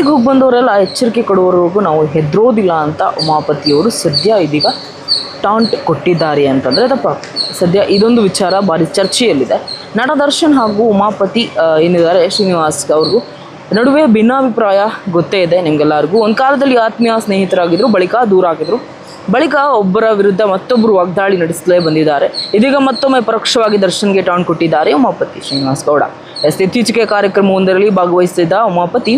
ಜೈಲಿಗೆ ಹೋಗಿ ಬಂದವರೆಲ್ಲ ಎಚ್ಚರಿಕೆ ಕೊಡುವವರೆಗೂ ನಾವು ಹೆದರೋದಿಲ್ಲ ಅಂತ ಉಮಾಪತಿಯವರು ಸದ್ಯ ಇದೀಗ ಟಾಂಟ್ ಕೊಟ್ಟಿದ್ದಾರೆ ಅಂತಂದರೆ ತಪ್ಪ ಸದ್ಯ ಇದೊಂದು ವಿಚಾರ, ಭಾರಿ ಚರ್ಚೆಯಲ್ಲಿದೆ. ನಟ ದರ್ಶನ್ ಹಾಗೂ ಉಮಾಪತಿ ಏನಿದ್ದಾರೆ, ಶ್ರೀನಿವಾಸ್ ಅವ್ರಿಗೂ ನಡುವೆ ಭಿನ್ನಾಭಿಪ್ರಾಯ ಗೊತ್ತೇ ಇದೆ ನಿಮಗೆಲ್ಲರಿಗೂ. ಒಂದು ಕಾಲದಲ್ಲಿ ಆತ್ಮೀಯ ಸ್ನೇಹಿತರಾಗಿದ್ದರು ಬಳಿಕ ದೂರ ಆಗಿದ್ರು. ಬಳಿಕ ಒಬ್ಬರ ವಿರುದ್ಧ ಮತ್ತೊಬ್ಬರು ವಾಗ್ದಾಳಿ ನಡೆಸಲೇ ಬಂದಿದ್ದಾರೆ. ಇದೀಗ ಮತ್ತೊಮ್ಮೆ ಪರೋಕ್ಷವಾಗಿ ದರ್ಶನ್ಗೆ ಟಾನ್ ಕೊಟ್ಟಿದ್ದಾರೆ ಉಮಾಪತಿ ಶ್ರೀನಿವಾಸ್ ಗೌಡ. ಎಸ್, ಇತ್ತೀಚೆಗೆ ಕಾರ್ಯಕ್ರಮವೊಂದರಲ್ಲಿ ಭಾಗವಹಿಸಿದ್ದ ಉಮಾಪತಿ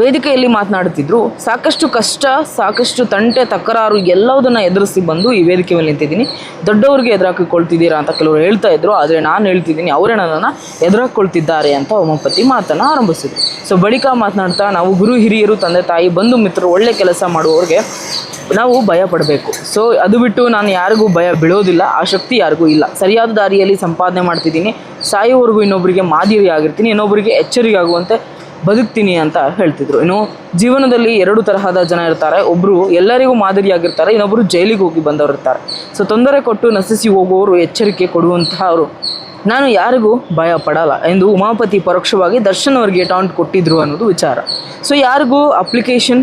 ವೇದಿಕೆಯಲ್ಲಿ ಮಾತನಾಡುತ್ತಿದ್ರು, ಸಾಕಷ್ಟು ಕಷ್ಟ, ಸಾಕಷ್ಟು ತಂಟೆ, ತಕರಾರು ಎಲ್ಲವುದನ್ನು ಎದುರಿಸಿ ಬಂದು ಈ ವೇದಿಕೆ ಮೇಲೆ ನಿಂತಿದ್ದೀನಿ. ದೊಡ್ಡವರಿಗೆ ಎದುರಾಕಿಕೊಳ್ತಿದ್ದೀರಾ ಅಂತ ಕೆಲವರು ಹೇಳ್ತಾ ಇದ್ರು, ಆದರೆ ನಾನು ಹೇಳ್ತಿದ್ದೀನಿ ಅವರೇ ನನ್ನನ್ನು ಎದುರಾಕೊಳ್ತಿದ್ದಾರೆ ಅಂತ ಹೋಮಪತಿ ಮಾತನ್ನು ಆರಂಭಿಸಿದರು. ಸೊ ಬಳಿಕ ಮಾತನಾಡ್ತಾ ನಾವು ಗುರು ಹಿರಿಯರು, ತಂದೆ ತಾಯಿ, ಬಂಧು ಮಿತ್ರರು, ಒಳ್ಳೆ ಕೆಲಸ ಮಾಡುವವ್ರಿಗೆ ನಾವು ಭಯ ಪಡಬೇಕು. ಸೊ ಅದು ಬಿಟ್ಟು ನಾನು ಯಾರಿಗೂ ಭಯ ಬೀಳೋದಿಲ್ಲ, ಆ ಶಕ್ತಿ ಯಾರಿಗೂ ಇಲ್ಲ. ಸರಿಯಾದ ದಾರಿಯಲ್ಲಿ ಸಂಪಾದನೆ ಮಾಡ್ತಿದ್ದೀನಿ ಸಾಯೋವರೆಗೂ ಇನ್ನೊಬ್ಬರಿಗೆ ಮಾದರಿ ಆಗಿರ್ತೀನಿ ಇನ್ನೊಬ್ಬರಿಗೆ ಎಚ್ಚರಿಕೆ ಆಗುವಂತೆ ಬದುಕ್ತೀನಿ ಅಂತ ಹೇಳ್ತಿದ್ರು. ಇನ್ನು ಜೀವನದಲ್ಲಿ ಎರಡು ತರಹದ ಜನ ಇರ್ತಾರೆ. ಒಬ್ಬರು ಎಲ್ಲರಿಗೂ ಮಾದರಿಯಾಗಿರ್ತಾರೆ ಇನ್ನೊಬ್ಬರು ಜೈಲಿಗೆ ಹೋಗಿ ಬಂದವರು ಇರ್ತಾರೆ. ಸೊ ತೊಂದರೆ ಕೊಟ್ಟು ನಶಿಸಿ ಹೋಗುವವರು ಎಚ್ಚರಿಕೆ ಕೊಡುವಂತಹವರು. ನಾನು ಯಾರಿಗೂ ಭಯ ಪಡಲ್ಲ ಎಂದು ಉಮಾಪತಿ ಪರೋಕ್ಷವಾಗಿ ದರ್ಶನ್ ಅವರಿಗೆ ಟಾಂಟ್ ಕೊಟ್ಟಿದ್ರು ಅನ್ನೋದು ವಿಚಾರ. ಸೊ ಯಾರಿಗೂ ಅಪ್ಲಿಕೇಶನ್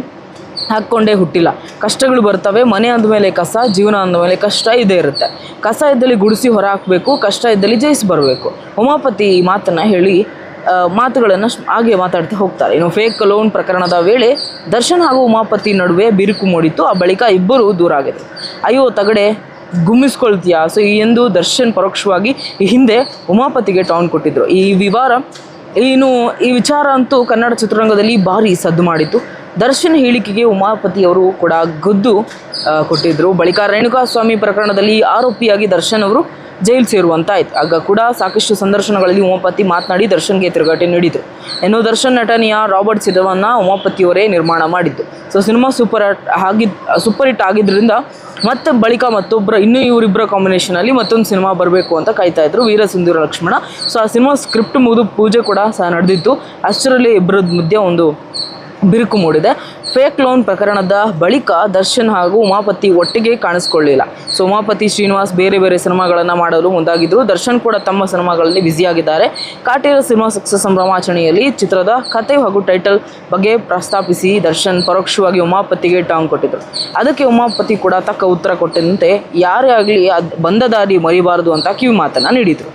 ಹಾಕ್ಕೊಂಡೇ ಹುಟ್ಟಿಲ್ಲ. ಕಷ್ಟಗಳು ಬರ್ತವೆ, ಮನೆ ಅಂದಮೇಲೆ ಕಸ, ಜೀವನ ಅಂದಮೇಲೆ ಕಷ್ಟ ಇದೇ ಇರುತ್ತೆ. ಕಸ ಇದ್ದಲ್ಲಿ ಗುಡಿಸಿ ಹೊರ ಹಾಕಬೇಕು, ಕಷ್ಟ ಇದ್ದಲ್ಲಿ ಜಯಿಸಿ ಬರಬೇಕು. ಉಮಾಪತಿ ಈ ಮಾತನ್ನು ಹೇಳಿ ಮಾತುಗಳನ್ನು ಹಾಗೆ ಮಾತಾಡ್ತಾ ಹೋಗ್ತಾರೆ. ಇನ್ನು ಫೇಕ್ ಲೋನ್ ಪ್ರಕರಣದ ವೇಳೆ ದರ್ಶನ್ ಹಾಗೂ ಉಮಾಪತಿ ನಡುವೆ ಬಿರುಕು ಮೂಡಿತ್ತು. ಆ ಬಳಿಕ ಇಬ್ಬರು ದೂರ ಆಗಿದೆ ಅಯ್ಯೋ, ತಗಡೆ ಗುಮ್ಮಿಸ್ಕೊಳ್ತೀಯಾ? ಸೊ ಎಂದು ದರ್ಶನ್ ಪರೋಕ್ಷವಾಗಿ ಈ ಹಿಂದೆ ಉಮಾಪತಿಗೆ ಟೌನ್ ಕೊಟ್ಟಿದ್ದರು ಈ ವಿವಾರ ಏನು ಈ ವಿಚಾರ ಅಂತೂ ಕನ್ನಡ ಚಿತ್ರರಂಗದಲ್ಲಿ ಭಾರಿ ಸದ್ದು ಮಾಡಿತ್ತು. ದರ್ಶನ್ ಹೇಳಿಕೆಗೆ ಉಮಾಪತಿಯವರು ಕೂಡ ಗದ್ದು ಕೊಟ್ಟಿದ್ದರು ಬಳಿಕ ರೇಣುಕಾಸ್ವಾಮಿ ಪ್ರಕರಣದಲ್ಲಿ ಆರೋಪಿಯಾಗಿ ದರ್ಶನ್ ಅವರು ಜೈಲು ಸೇರುವಂತಾಯ್ತು. ಆಗ ಕೂಡ ಸಾಕಷ್ಟು ಸಂದರ್ಶನಗಳಲ್ಲಿ ಉಮಾಪತಿ ಮಾತನಾಡಿ ದರ್ಶನ್ಗೆ ತಿರುಗಾಟೆ ನೀಡಿದರು. ಇನ್ನು ದರ್ಶನ್ ನಟನೆಯ ರಾಬರ್ಟ್ ಸಿದವನ್ನ ಉಮಾಪತಿಯವರೇ ನಿರ್ಮಾಣ ಮಾಡಿದ್ದು. ಸೊ ಸಿನಿಮಾ ಸೂಪರ್ ಆಗಿದ್ ಸೂಪರ್ ಹಿಟ್ ಆಗಿದ್ದರಿಂದ ಮತ್ತೆ ಬಳಿಕ ಮತ್ತೊಬ್ಬರ ಇನ್ನೂ ಇವರಿಬ್ಬರ ಕಾಂಬಿನೇಷನಲ್ಲಿ ಮತ್ತೊಂದು ಸಿನಿಮಾ ಬರಬೇಕು ಅಂತ ಕಾಯ್ತಾ ಇದ್ರು ವೀರಸಿಂಧೂರ ಲಕ್ಷ್ಮಣ. ಸೊ ಆ ಸಿನಿಮಾ ಸ್ಕ್ರಿಪ್ಟ್ ಮುಗಿದು ಪೂಜೆ ಕೂಡ ಸಹ ನಡೆದಿತ್ತು. ಅಷ್ಟರಲ್ಲಿ ಇಬ್ಬರದ ಮಧ್ಯೆ ಒಂದು ಬಿರುಕು ಮೂಡಿದೆ. ಫೇಕ್ ಲೋನ್ ಪ್ರಕರಣದ ಬಳಿಕ ದರ್ಶನ್ ಹಾಗೂ ಉಮಾಪತಿ ಒಟ್ಟಿಗೆ ಕಾಣಿಸ್ಕೊಳ್ಳಿಲ್ಲ. ಸೊ ಉಮಾಪತಿ ಶ್ರೀನಿವಾಸ್ ಬೇರೆ ಬೇರೆ ಸಿನಿಮಾಗಳನ್ನು ಮಾಡಲು ಮುಂದಾಗಿದ್ದರು ದರ್ಶನ್ ಕೂಡ ತಮ್ಮ ಸಿನಿಮಾಗಳಲ್ಲಿ ಬ್ಯುಸಿಯಾಗಿದ್ದಾರೆ ಕಾಟೇರ ಸಿನಿಮಾ ಸಕ್ಸಸ್ ಸಂಭ್ರಮಾಚರಣೆಯಲ್ಲಿ ಚಿತ್ರದ ಕತೆ ಹಾಗೂ ಟೈಟಲ್ ಬಗ್ಗೆ ಪ್ರಸ್ತಾಪಿಸಿ ದರ್ಶನ್ ಪರೋಕ್ಷವಾಗಿ ಉಮಾಪತಿಗೆ ಟಾಂಗ್ ಕೊಟ್ಟಿದ್ದರು ಅದಕ್ಕೆ ಉಮಾಪತಿ ಕೂಡ ತಕ್ಕ ಉತ್ತರ ಕೊಟ್ಟಂತೆ, ಯಾರೇ ಆಗಲಿ ಅದು ಬಂದ ದಾರಿ ಮರಿಬಾರದು ಅಂತ ಕಿವಿ ಮಾತನ್ನು ನೀಡಿದರು.